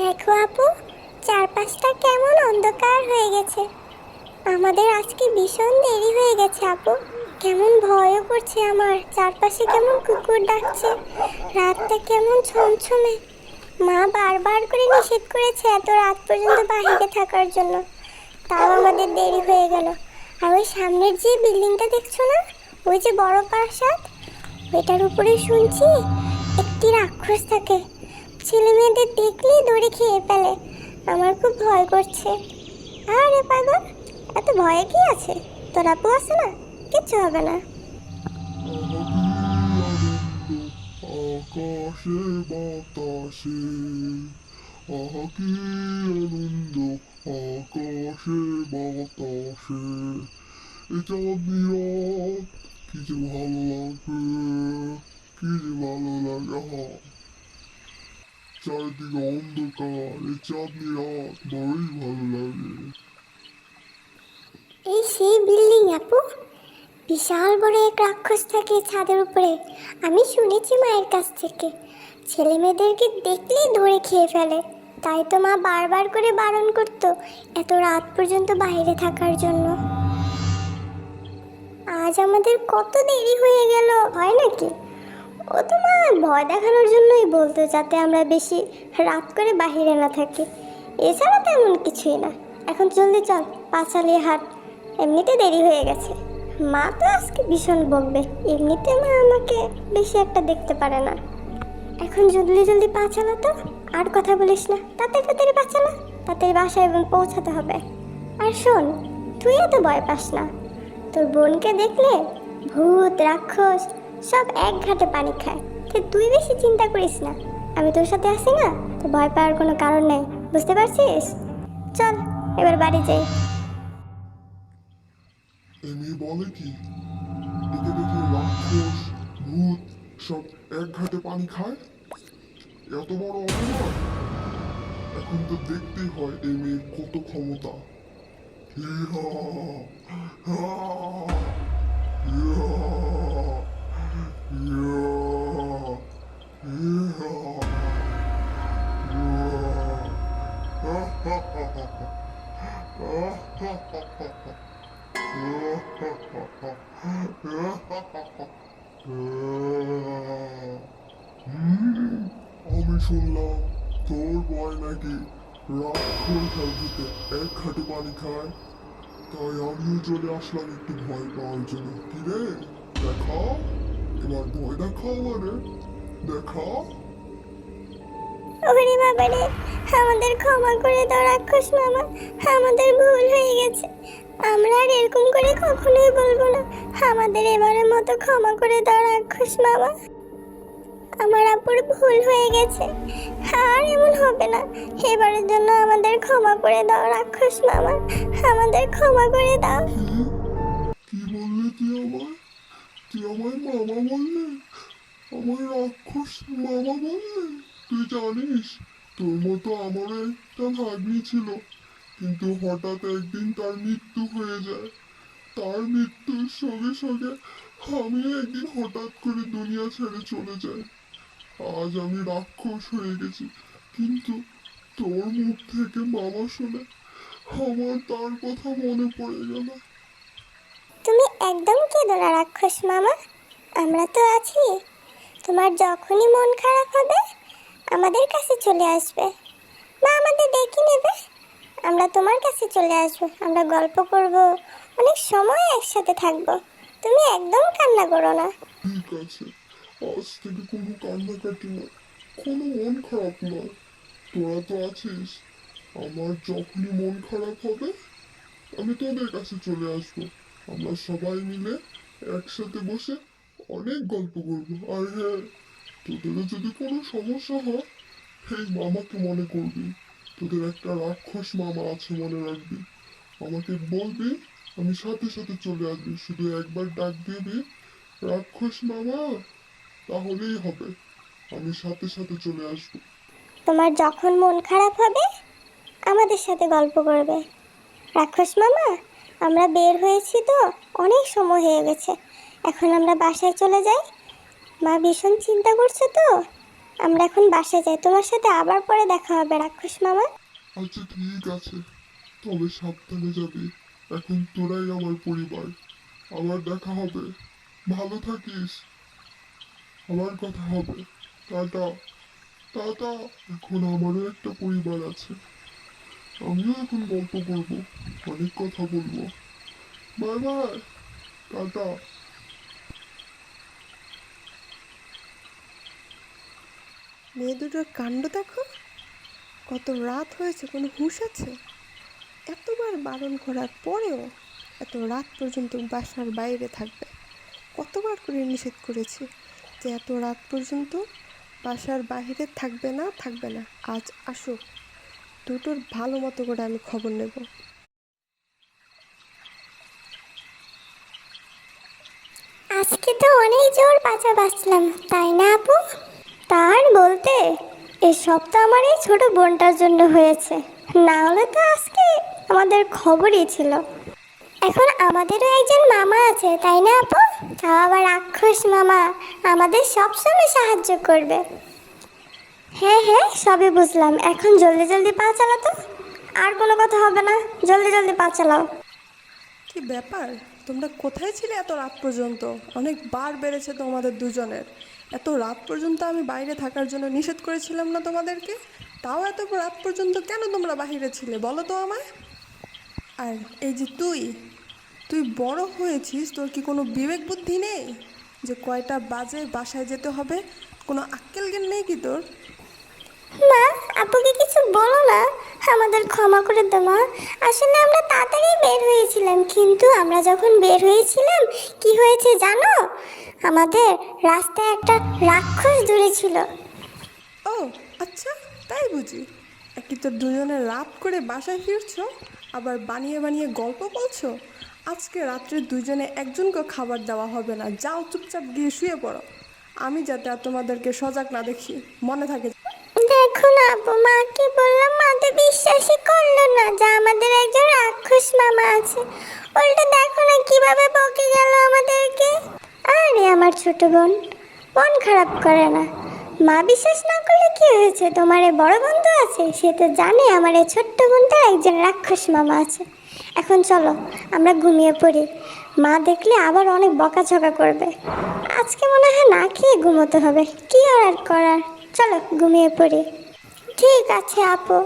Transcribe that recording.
দেখো আপু, চারপাশটা কেমন অন্ধকার হয়ে গেছে। আমাদের আজকে ভীষণ দেরি হয়ে গেছে আপু। কেমন ভয়ও করছে আমার, চারপাশে কেমন কুকুর ডাকছে, রাতটা কেমন ছমছমে। মা বারবার করে নিষেধ করেছে এত রাত পর্যন্ত বাইরে থাকার জন্য। তাও আমাদের দেরি হয়ে গেল। আর ওই সামনের যে বিল্ডিংটা দেখছ না, ওই যে বড় প্রাসাদ, ওইটার উপরে শুনছি একটি রাক্ষস থাকে। ছেলে মেয়েদের দেখলেই দড়ি খেয়ে ফেলে। আমার খুব ভয় করছে। আরে পাগল, এত ভয়ে কি আছে? তোর আপু আছে না? কিচ্ছু হবে না। আকাশে বাতাসে, আহা আনন্দ, আকাশে বাতাসে। এ চাঁদনি রাত কি যে ভালো লাগে কি যে ভালো লাগে আহা চারিদিকে অন্ধকার, এই চাঁদনি রাত বড়ই ভালো লাগে। এই সেই বিল্ডিং, আপু? বিশাল বড় এক রাক্ষস থাকে ছাদের উপরে। আমি শুনেছি মায়ের কাছ থেকে। ছেলে মেয়েদেরকে দেখলেই ধরে খেয়ে ফেলে। তাই তো মা বারবার করে বারণ করতো এত রাত পর্যন্ত বাইরে থাকার জন্য। আজ আমাদের কত দেরি হয়ে গেল, হয় নাকি? ও তো মা, ভয় দেখানোর জন্যই বলতো যাতে আমরা বেশি রাত করে বাহিরে না থাকি। এছাড়া তেমন কিছুই না। এখন জলদি চল পা চালিয়ে হাট। এমনিতে দেরি হয়ে গেছে। মা তো আজকে ভীষণ বকবে। এমনিতে মা আমাকে বেশি একটা দেখতে পারে না। এখন জলদি জলদি পা তো, আর কথা বলিস না। তাড়াতাড়ি তাড়াতাড়ি পা চালা তাড়াতাড়ি বাসায় পৌঁছাতে হবে। আর শোন, তুই এত ভয় পাস না। তোর বোনকে দেখলে ভূত, রাক্ষস সব এক ঘাটে পানি খায়। তো তুই বেশি চিন্তা করিস না। আমি তোর সাথে আছি না? তো ভয় পাওয়ার কোনো কারণ নেই। বুঝতে পারছিস? চল, এবার বাড়ি যাই। এমনি বলে কি? রাক্ষস, ভূত, সব এক ঘাটে পানি খায়? এত বড় অপমান? এখন তো দেখতেই হয় এই মেয়ের কত ক্ষমতা। আমি শুনলাম তোর বয় নাকি রাক্ষস সাজিতে এক খাটে পানি খায়। তাই আমিও চলে আসলাম একটু ভয় পাওয়ার জন্য। কি রে? এবার ভয় দেখা আমারে দেখা ওরে বাবারে আমাদের ক্ষমা করে দাও রাক্ষস মামা। আমাদের ভুল হয়ে গেছে। আমরা আর এরকম করে কখনোই বলব না। আমাদের এবারের মতো ক্ষমা করে দাও রাক্ষস মামা। আমার আপুর ভুল হয়ে গেছে। আর এমন হবে না। এবারের জন্য আমাদের ক্ষমা করে দাও রাক্ষস মামা। আমাদের ক্ষমা করে দাও। কি বললি তুই আমায়? তুই আমায় মামা বললি? আমার রাক্ষস মামা বললি? তুই জানিস, তোর মতো আমারও একটা ভাগ্নি ছিল। কিন্তু হঠাৎ একদিন তার মৃত্যু হয়ে যায়। তার মৃত্যুর সঙ্গে সঙ্গে আমিও একদিন হঠাৎ করে দুনিয়া ছেড়ে চলে যাই। আজ আমি রাক্ষস হয়ে গেছি, কিন্তু তোর মুখ থেকে মামা শুনে আমার তার কথা মনে পড়ে গেল। একদম কেঁদো না, রাক্ষস মামা। আমরা তো আছি। তোমার যখনই মন খারাপ হবে, আমাদের কাছে চলে আসবে। বা আমাদের ডেকে নেবে। আমরা তোমার কাছে চলে আসব। আমরা গল্প করব। অনেক সময় একসাথে থাকব। তুমি একদম কান্না করো না। ঠিক আছে। আজ থেকে কোনো কান্নাকাটি নয়। কোনো মন খারাপ তোরা তো আছিস। আমার যখনই মন খারাপ হবে, আমি তোদের কাছে চলে আসব। আমরা সবাই মিলে একসাথে বসে অনেক গল্প করব। আর হ্যাঁ তোদেরও যদি কোনো সমস্যা হয় এই মামাকে মনে করবি। তোদের একটা রাক্ষস মামা আছে মনে রাখবি। আমাকে বলবি, আমি সাথে সাথে চলে আসবি। শুধু একবার ডাক দিবি, রাক্ষস মামা, তাহলেই হবে। আমি সাথে সাথে চলে আসব। তোমার যখন মন খারাপ হবে, আমাদের সাথে গল্প করবে। রাক্ষস মামা আমরা বের হয়েছি তো, অনেক সময় হয়ে গেছে। এখন আমরা বাসায় চলে যাই। মা ভীষণ চিন্তা করছে তো। আমরা এখন বাসায় যাই। তোমার সাথে আবার পরে দেখা হবে, রাক্ষস মামা। আচ্ছা ঠিক আছে। তবে সাবধানে যাবি। এখন তোরাই আমার পরিবার। আবার দেখা হবে। ভালো থাকিস। আবার কথা হবে। টাটা। টাটা। এখন আমারও একটা পরিবার আছে। আমিও এখন গল্প করব, অনেক কথা বলব। Bye bye tata. মেয়ে দুটোর কাণ্ড দেখো। কত রাত হয়েছে, কোনো হুঁশ আছে? এতবার বারণ করার পরেও এত রাত পর্যন্ত বাসার বাইরে থাকবে। কতবার করে নিষেধ করেছি যে এত রাত পর্যন্ত বাসার বাইরে থাকবে না থাকবে না। আজ আসুক। দুটোর ভালো মতো করে আমি খবর নেব। আজকে তো অনেক জোর বাঁচা বাঁচলাম, তাই না আপু? তার বলতে এসব তো আমার এই ছোট বোনটার জন্য হয়েছে। না হলে তো আজকে আমাদের খবরই ছিল। এখন আমাদেরও একজন মামা আছে, তাই না আপু? তাও আবার রাক্ষস মামা, আমাদের সবসময় সাহায্য করবে। হ্যাঁ হ্যাঁ সবই বুঝলাম। এখন জলদি জলদি পা চালাও তো। আর কোনো কথা হবে না। জলদি জলদি পা চালাও। কি ব্যাপার? তোমরা কোথায় ছিলে এত রাত পর্যন্ত? অনেক বার বেড়েছে তোমাদের দুজনের। এত রাত পর্যন্ত আমি বাইরে থাকার জন্য নিষেধ করেছিলাম না তোমাদেরকে? তাও এত রাত পর্যন্ত কেন তোমরা বাইরে ছিলে, বলো তো আমায়? আর এই যে তুই তুই বড় হয়েছিস, তোর কি কোনো বিবেক বুদ্ধি নেই? যে কয়টা বাজে বাসায় যেতে হবে? কোনো আক্কেল জ্ঞান নেই কি তোর? মা, আপুকে কিছু বলো না। আমাদের ক্ষমা করে দাও, মা। আসলে আমরা তাড়াতাড়ি বের হয়েছিলাম, কিন্তু আমরা যখন বের হয়েছিলাম, কি হয়েছে জানো? আমাদের রাস্তায় একটা রাক্ষস ধরেছিল ও আচ্ছা তাই বুঝি। একই তো দুজনে রাত করে বাসায় ফিরছো, আবার বানিয়ে বানিয়ে গল্প বলছো। আজকে রাত্রে দুজনে একজনকে খাবার দেওয়া হবে না। যাও চুপচাপ গিয়ে শুয়ে পড়ো। আমি যাতে আর তোমাদেরকে সজাগ না দেখি, মনে থাকে দেখো না আপু, মাকে বললাম, মা তো বিশ্বাসই করল না যে আমাদের একজন রাক্ষস মামা আছে। উল্টো দেখো না কীভাবে বকে গেল আমাদেরকে। আরে আমার ছোট বোন, মন খারাপ করে না। মা বিশ্বাস না করলে কি হয়েছে? তোমার এই বড় বন্ধু আছে, সে তো জানে আমার এই ছোট্ট বোনটার একজন রাক্ষস মামা আছে। এখন চলো, আমরা ঘুমিয়ে পড়ি। মা দেখলে আবার অনেক বকাঝকা করবে। আজকে মনে হয় না খেয়ে ঘুমোতে হবে। কি আর করার? চলো, ঘুমিয়ে পড়ি। ঠিক আছে আপু।